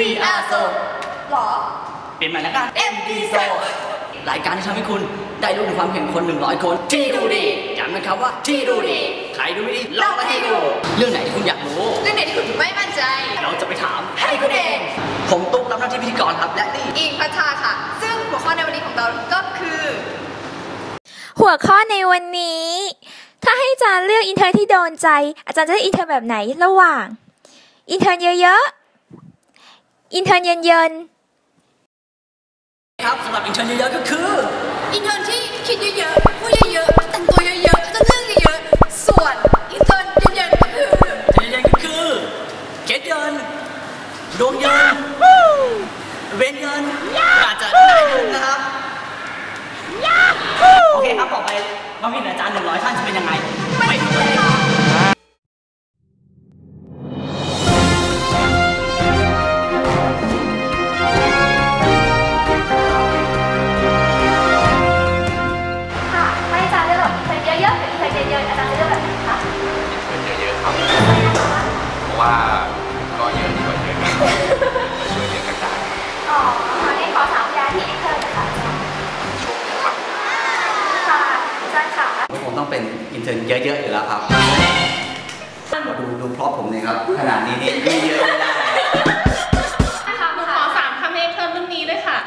ลี่ยนใหม่นะครับ MD Show รายการที่ทำให้คุณได้รู้ถึงความเห็นคน 100 คน ที่ดูดีย้ำนะครับว่าที่ดูดี ใครดูไม่ดีลองมาให้ดู เรื่องไหนที่คุณอยากรู้ เรื่องไหนที่คุณไม่มั่นใจ เราจะไปถามให้คุณเอง ผมตุ๊กรับหน้าที่พิธีกรครับและนี่อิงพัชชาค่ะ ซึ่งหัวข้อในวันนี้ของเราก็คือ หัวข้อในวันนี้ ถ้าให้อาจารย์เลือกอินเทอร์ที่โดนใจ อาจารย์จะเลือกอินเทอร์แบบไหนระหว่าง อินเทอร์เยอะๆ อินเทอร์เย็นครับสำหรับอินเทอร์เยอะๆก็คืออินเทอร์ที่คิดเยอะๆพูดเยอะๆแต่งตัวเยอะๆจะเรื่องเยอะๆส่วนอินเทอร์เย็นๆก็คือเย็นๆก็คือเกตเยินดวงเยินเวนเยินอาจจะได้เยินนะครับโอเคครับต่อไปความคิดเห็นอาจารย์หนึ่งร้อยท่านจะเป็นยังไง จารย์ค่ะผมต้องเป็นอินเทอร์เยอะๆอยู่แล้วครับมาดูดูพร็อพผมเลยครับ ขนาดนี้นี่ไม่เยอะไม่ได้ค่ะหนูขอสามคำให้เทอมรุ่นนี้ด้วยค่ะ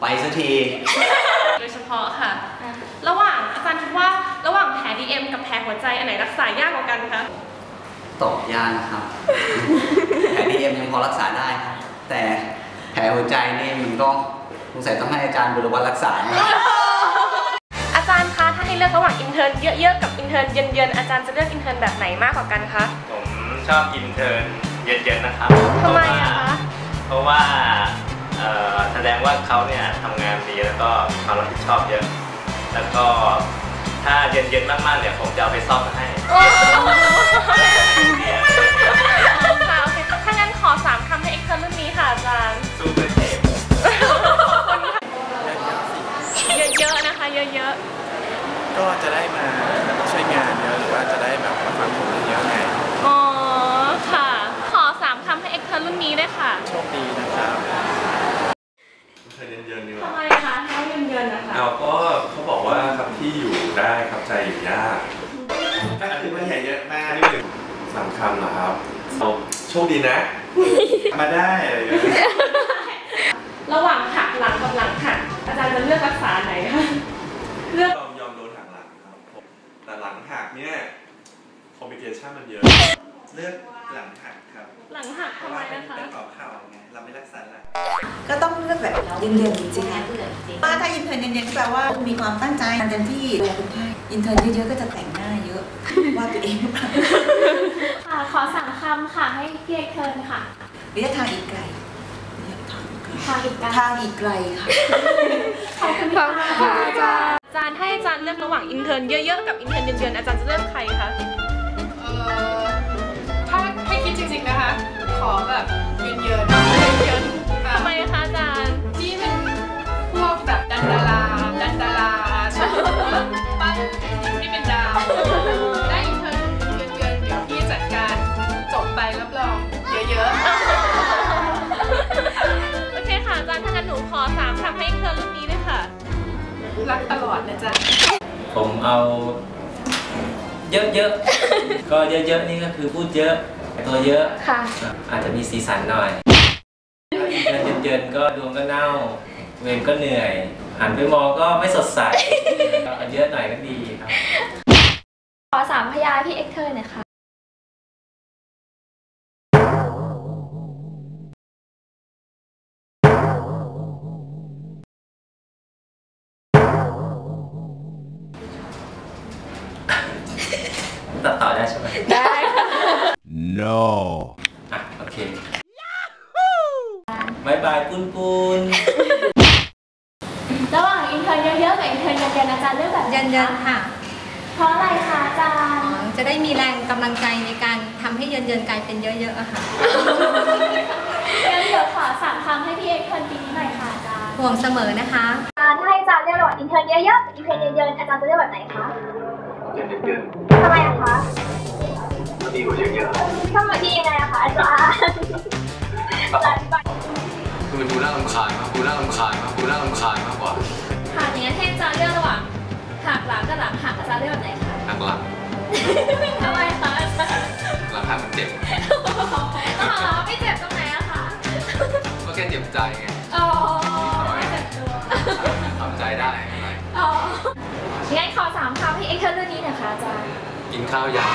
ไปสักที โดยเฉพาะค่ะ ระหว่างอาจารย์คิดว่าระหว่างแผล DM กับแผลหัวใจอันไหนรักษายากกว่ากันคะตอบยากนะครับ แผลดีเอ็มยังพอรักษาได้ครับแต่แผลหัวใจนี่มันก็สงสัยต้องให้อาจารย์บุรวัตรรักษานะอาจารย์คะ ถ้าให้เลือกระหว่างอินเทอร์เยอะๆกับอินเทอร์เย็นๆอาจารย์จะเลือกอินเทอร์แบบไหนมากกว่ากันคะผมชอบอินเทอร์นเย็นๆนะครับทำไมอะคะเพราะว่าเอ่อแสดงว่าเขาเนี่ยทำงานดีแล้วก็ความรับผิดชอบเยอะ แล้วก็ถ้าเย็นๆมากๆเนี่ยผมจะเอาไปซ่อมให้เนี่ยค่ะโอเคถ้างั้นขอสามคำให้ คำเหรอครับเอาโชคดีนะ มาได้อะไรอย่างเงี้ยระหว่างหักหลังกับหลังหักอาจารย์จะเลือกรักษาไหนคะเลือกยอมยอมโดนหักหลังครับผมแต่หลังหักเนี่ยคอมพิเคชันมันเยอะ เลือกหลังหักครับหลังหักเพทำราะไมว่าเป็นนะคะ เป็นต่อเข่าไง เราไม่รักษาหลังก็ต้องเลือกแบบเย็นๆจริงๆนะว่าถ้าอินเทอร์เย็นๆแปลว่ามีความตั้งใจเต็มที่ดูแลคนไข้อินเทอร์เยอะๆก็จะแต่งหน้าเยอะว่าตัวเองหรือเปล่าค่ะขอสามคำค่ะให้พี่เอ็กเทอร์ค่ะระยะทางอีกไกลระยะทางอีกไกลทางอีกการทางอีกไกลค่ะขอบคุณค่ะอาจารย์อาจารย์ให้อาจารย์เลือกระหว่างอินเทอร์เยอะๆกับอินเทอร์เย็นๆอาจารย์จะเลือกใครคะเอ่อถ้าให้คิดจริงๆนะคะ ขอแบบเยินๆ เยินๆทำไมคะอาจารย์ที่เป็นพวกแบบดันดาราดันดาราชอบปั้นที่เป็นดาว ได้อินเทอร์เยินๆเดี๋ยวพี่จัดการจบไปรับรองเยอะๆ โอเคค่ะอาจารย์ถ้างั้นหนูขอสามคำให้เอ็กเทอร์รุ่นนี้ด้วยค่ะ รักตลอดนะจ๊ะ ผมเอาเยอะๆ ก็เยอะๆ นี่ก็คือพูดเยอะ ตัวเยอะค่ะอาจจะมีสีสันหน่อยถ้าอิน เย็นก็ดวงก็เน่า เวรก็เหนื่อย หันไปมองก็ไม่สดใสก็เอาเยอะหน่อยก็ดีครับ ขอสามพยาพี่เอ็กเทอร์หน่อยค่ะ บายบายปุนปุนระหว่างอินเทอร์เยอะๆกับอินเทอร์เย็นๆอาจารย์เลือกแบบไหเย็นๆค่ะ เพราะอะไรคะอาจารย์จะได้มีแรงกำลังใจในการทำให้เย็นๆกลายเป็นเยอะๆอะค่ะงั้นเดี๋ยวขอสามคำให้พี่เอ็กเทอร์ปีนี้หน่อยค่ะอาจารย์ห่วงเสมอนะคะ อาจารย์ถ้าให้อาจารย์เลือกระหว่างอินเทอร์เยอะๆกับอินเทอร์เย็นๆอาจารย์จะเลือกแบบไหนคะเยอะทำไมอะคะๆก็ดีกว่าเยอะทำไมดียังไงอะคะอาจารย์อาจารย์อธิบายๆ คือมันดูน่ารำคาญมากดูน่ารำคาญมากดูน่ารำคาญมากกว่าค่ะอย่างนั้นให้อาจารย์เลือกระหว่างหักหลังกับหลังหักอาจารย์เลือกแบบไหนคะหลังหลังทำไมคะอาจารย์หลังหักมันเจ็บอ๋อไม่เจ็บตรงไหนอะคะก็แค่เจ็บใจไงอ๋อไม่เจ็บตัวทำใจได้ไม่เป็นไรอ๋องั้นขอสามคำให้เอ็กเทอร์เรื่องนี้หนะคะอาจารย์กินข้าวยัง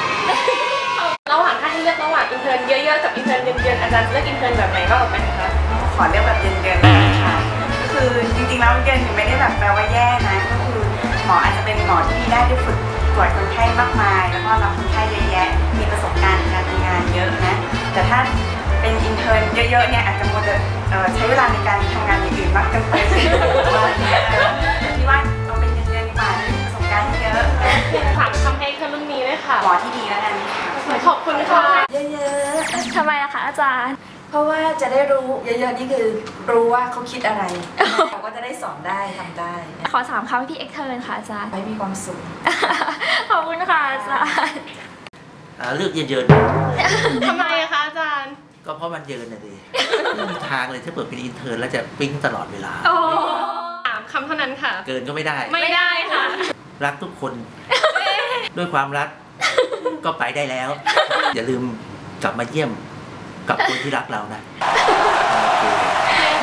ระหว่างถ้าให้เลือกระหว่างอินเทอร์เยอะๆกับอินเทอร์เย็นๆอาจารย์จะเลือกอินเทอร์แบบไหนมากกว่ากันคะข อเลือกแบบเย็นๆค่ะก็คือจริงๆแล้วเย็นไม่ได้แบบแปลว่าแย่นะ ก็คือหมออาจจะเป็นหมอที่ดีได้ด้วยฝึกตรวจคนไข้มากมาย แล้วก็รับคนไข้เยอะแยะ มีประสบการณ์ในการทำงานเยอะนะ แต่ถ้าเป็นอินเทอร์เยอะๆเนี่ยอาจจะมัวแต่เอ่อใช้เวลาในการทำงานอย่างอื่นมากเกินไปใช่ไหมว่าเนี่ยเออแต่ที่ว่าเอาเป็นเย็นๆดีกว่ามีประสบการณ์เยอะถามคำให้เธอรุ่นนี้ด้วยค่ะหมอที่ดีแล้วกันค่ะขอบคุณค่ะเยอะๆทำไมอะคะอาจารย์ เพราะว่าจะได้รู้เยอะๆนี่คือรู้ว่าเขาคิดอะไรเราก็จะได้สอนได้ทำได้นะขอสามคำให้พี่เอ็กเทอร์ค่ะอาจารย์ ให้มีความสุข ขอบคุณค่ะอาจารย์ อ่าเลือกเยินทำไมอะคะอาจารย์ ๆก็เพราะมันเยินน่ะดิไม่มีทางเลยถ้าเปิดเป็นอินเทอร์แล้วจะปิ้งตลอดเวลา โอ้สามคำเท่านั้นค่ะ เกินก็ไม่ได้ ไม่ได้ค่ะ รักทุกคน ด้วยความรัก ก็ไปได้แล้ว อย่าลืมกลับมาเยี่ยม กับคนที่รักเรานะ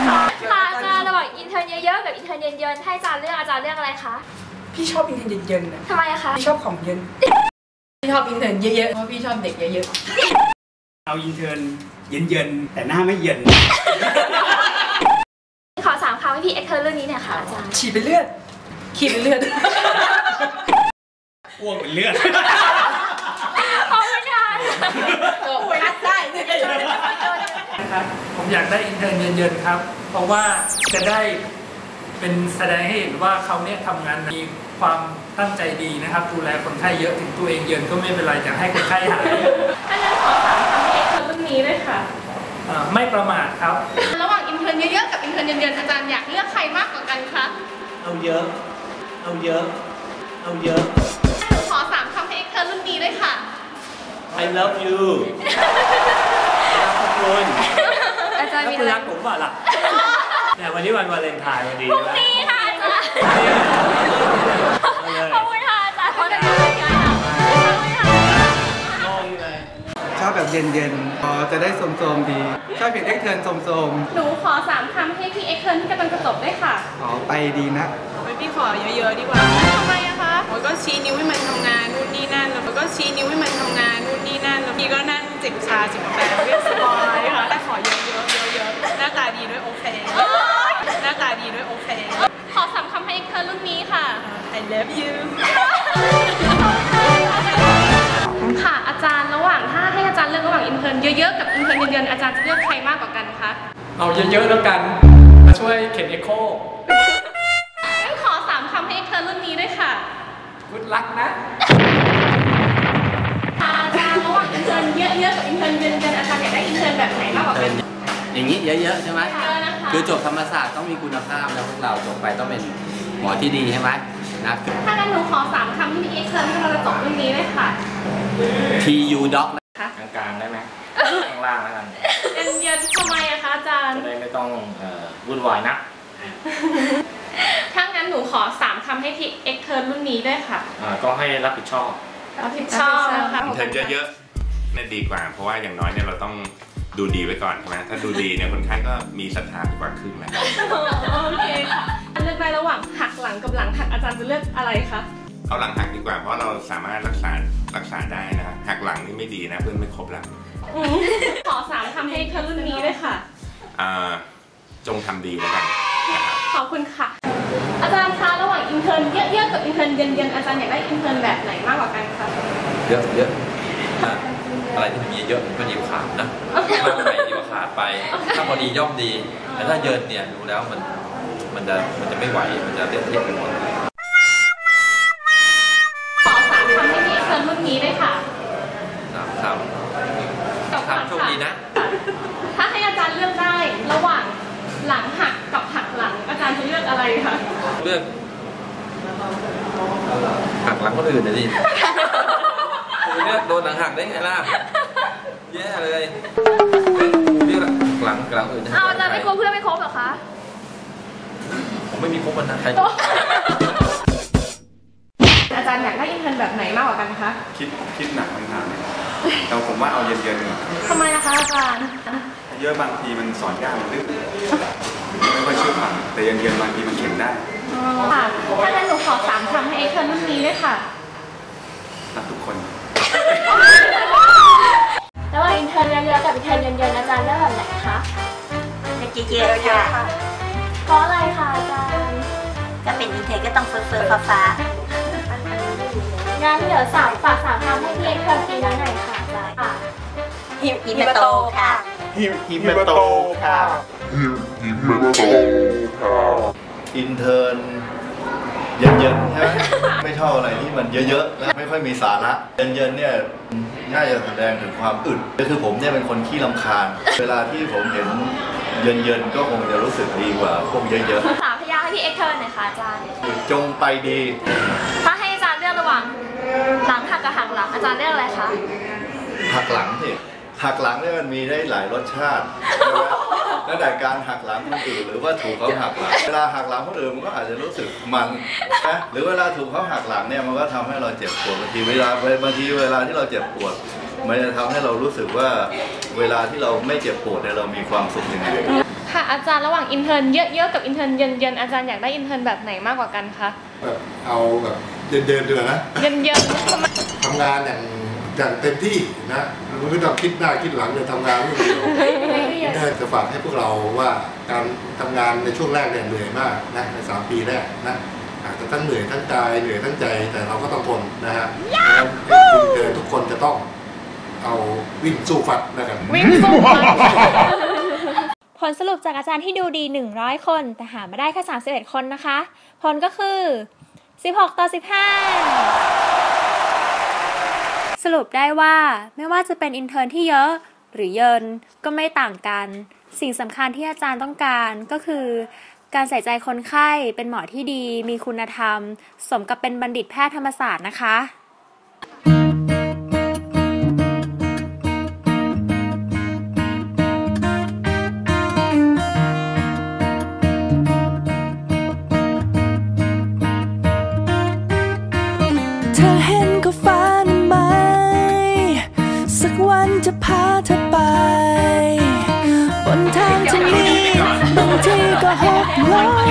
ค่ะอาจารย์ระหว่างอินเทอร์เยอะๆกับอินเทอร์เย็นๆให้อาจารย์เลือกอาจารย์เลือกอะไรคะพี่ชอบอินเทอร์เย็นๆนะทำไมอะคะพี่ชอบของเย็นพี่ชอบอินเทอร์เยอะๆเพราะพี่ชอบเด็กเยอะเอาอินเทอร์นเย็นๆแต่หน้าไม่เย็นขอสามคำให้พี่เอ็กเทอร์เรื่องนี้หน่อยค่ะอาจารย์ๆฉีดเป็นเลือด ขีดเป็นเลือดอ้วกเป็นเลือดขอบคุณ ค่ะคัดได้เนี่ยนะครับผมอยากได้อินเทอร์เย็นๆครับ เพราะว่าจะได้เป็นแสดงให้เห็นว่าเขาเนี่ยทำงานมีความตั้งใจดีนะครับ ดูแลคนไข้เยอะถึงตัวเองเย็นก็ไม่เป็นไรอยากให้คนไข้หายถ้างั้นขอสามคำให้เอ็กเทอร์รุ่นนี้ด้วยค่ะเอ่อไม่ประมาทครับ ระหว่างอินเทอร์เยอะๆกับอินเทอร์เย็นๆอาจารย์อยากเลือกใครมากกว่ากันคะเอาเยอะ เอาเยอะ เอาเยอะ I love you รักทุกคนอาจารย์แล้วมีคุอะณไรรักผมเปล่าล่ะเนี่ยวันนี้วันวาเลนไทน์วันดีพรุ่งใช่ไหมนี้ค่ะอาจารย์เอาเลยขอบคุณค่ะอาจารย์ขอบคุณค่ะชอบแบบเย็นๆพอจะได้โสมๆดี ชอบเห็นเอ็กเทิร์นโสมหนูขอสามคำให้พี่เอ็กเทอร์ที่กำลังจะจบด้วยค่ะๆอ๋อไปดีนะพี่ขอเยอะๆดีกว่าทำไมอะคะ โอ้ยก็ชี้นิ้วให้มันทำงานนู่นนี่นั่น แล้วก็ชี้นิ้วให้มันทำงานนู่นนี่นั่น แล้วพี่ก็นั่งจิบชาจิบกาแฟเรียบสบายค่ะแต่ขอเยอะๆเยอะๆหน้าตาดีด้วยโอเค หน้าตาดีด้วยโอเค ขอสามคำให้เอ็กเทอร์รุ่นนี้ค่ะ I love you ค่ะอาจารย์ระหว่างถ้าให้อาจารย์เลือกระหว่างอินเทอร์เยอะๆกับอินเทอร์เย็นๆอาจารย์จะเลือกใครมากกว่ากันคะ เอาเยอะๆแล้วกันมาช่วยเข็นเอ็กโค กุดลักนะค่ะอาจารย์ระหว่างอินเทอร์เยอะๆกับอินเทอร์เย็นๆอาจารย์อยากได้อินเทอร์แบบไหนมากกว่ากันอย่างนี้เยอะๆใช่ไหมเยอะนะคะคือจบธรรมศาสตร์ต้องมีคุณภาพแล้วพวกเราจบไปต้องเป็นหมอที่ดีใช่ไหมนะ ถ้างั้นหนูขอสามคำที่พี่เอ็กเทอร์ที่เราจะจบรุ่นนี้ด้วยค่ะ TU Doc กลางๆได้ไหมข้างล่างแล้วกัน เย็นๆทำไมอะคะอาจารย์ จะได้ไม่ต้องเอ่อวุ่นวายนัก ถ้างั้นหนูขอสามคำให้พี่เอ็กเทอร์รุ่นนี้ด้วยค่ะอ่าก็ให้รับผิดชอบรับผิดชอบนะคะอินเทอร์เยอะๆเนี่ยดีกว่า เพราะว่าอย่างน้อยเนี่ยเราต้องดูดีไว้ก่อนใช่ไหมถ้าดูดีเนี่ยคนไข้ก็มีศรัทธากว่าครึ่งแล้วโอเคค่ะเลือกได้ระหว่างหักหลังกับหลังหักอาจารย์จะเลือกอะไรคะเอาหลังหักดีกว่าเพราะเราสามารถรักษารักษาได้นะหักหลังนี่ไม่ดีนะเพื่อนไม่ครบแล้วอืมขอสามคำให้เอ็กเทอร์รุ่นนี้ด้วยค่ะอ่าจงทำดีแล้วกันนะครับขอบคุณค่ะ อาจารย์คะระหว่างอินเทอร์เยอะๆกับอินเทอร์เย็นๆอาจารย์อยากได้อินเทอร์แบบไหนมากกว่ากันคะเยอะเยอะอะอะไรที่มันมีเยอะมันก็ดีกว่าขาดนะมากไปดีกว่าขาดไป ถ้าพอดีย่อมดี แต่ถ้าเยินเนี่ยดูแล้วมันมันจะมันจะไม่ไหวมันจะเละเทะไปหมด เรื่องหักหลังคนอื่นนะดิเลือกโดนหลังหักได้ไงล่ะแย่เลยเรื่องหหลังหลังอื่นจะเอาอาจารย์ไม่ครบเพื่อนไม่ครบเหรอคะ ผมไม่มีครบวันนะใครอาจารย์อยากได้อินเทอร์แบบไหนมากกว่ากันคะคิดคิดหนักคำถามเนี่ยแต่ผมว่าเอาเย็นๆดีกว่าทำไมนะคะอาจารย์ เยอะบางทีมันสอนยากมันลึกไม่ค่อยเชื่อฟังแต่เย็นๆบางทีมันเข็นได้ ค่ะ ถ้างั้นหนูขอสามคำให้เอ็กเทิร์นรุ่นนี้ด้วยค่ะ รักทุกคนระหว่างอินเทอร์เยอะๆกับอินเทอร์เย็นๆอาจารย์เลือกแบบไหนคะเยอะๆค่ะ เพราะอะไรคะอาจารย์ ก็เป็นอินเทอร์ก็ต้องเฟ้อเฟ้อฟ้าฟ้างั้นเดี๋ยวสามฝากสามคำให้พี่เอ็กเทิร์นปีละหน่อยค่ะอาจารย์ค่ะฮิฮิมโตค่ะฮิฮิมโตค่ะฮิมโต ไหมไม่ชอบอะไรที่มันเยอะๆแล้วไม่ค่อยมีสาระเย็นๆเนี่ยน่าจะแสดงถึงความอึดก็คือผมเนี่ยเป็นคนขี้ลำคาญ เวลาที่ผมเห็นเย็นๆก็คงจะรู้สึกดีกว่าพวกเยอะสามพยางค์ให้พี่เอ็กเทิร์นหน่อยค่ะอาจารย์ ๆ จงไปดี ถ้าให้อาจารย์เลือกระหว่างหลังหักกับหักหลังอาจารย์เลือกอะไรคะ หักหลังสิหักหลังเนี่ยมันมีได้หลายรสชาติใช่ไหม แล้วแต่การหักหลังคนอื่นหรือว่าถูกเขาหักหลังเวลาหักหลังคนอื่นมันก็อาจจะรู้สึกมันนะหรือเวลาถูกเขาหักหลังเนี่ยมันก็ทำให้เราเจ็บปวดบางทีเวลาบางทีเวลาที่เราเจ็บปวดมันจะทำให้เรารู้สึกว่าเวลาที่เราไม่เจ็บปวดเนี่ยเรามีความสุขยังไงค่ะอาจารย์ระหว่างอินเทอร์เยอะๆกับอินเทอร์เย็นๆอาจารย์อยากได้อินเทอร์แบบไหนมากกว่ากันคะแบบเอาแบบเย็นๆเดือนนะเย็นๆทำไมทำงานอย่าง อย่างเต็มที่นะไม่ต้องคิดหน้าคิดหลังเลยทำงานเรื่องเดียวได้จะฝากให้พวกเราว่าการทำงานในช่วงแรกเนี่ยเหนื่อยมากนะในสามปีแรกนะอาจจะทั้งเหนื่อยทั้งกายเหนื่อยทั้งใจแต่เราก็ต้องทนนะฮะเพราะฉะนั้นเดินทุกคนจะต้องเอาวิ่งสู้ฟัดนะครับวิ่งสู้ฟัดผลสรุปจากอาจารย์ที่ดูดี 100 คน แต่หามาได้แค่ 31 คนนะคะ ผลก็คือ 16 ต่อ 15ส รุปได้ว่าไม่ว่าจะเป็นอินเทอร์นที่เยอะหรือเยินก็ไม่ต่างกัน สิ่งสำคัญที่อาจารย์ต้องการก็คือ การใส่ใจคนไข้เป็นหมอที่ดี มีคุณธรรม สมกับเป็นบัณฑิตแพทย์ธรรมศาสตร์นะคะ บนท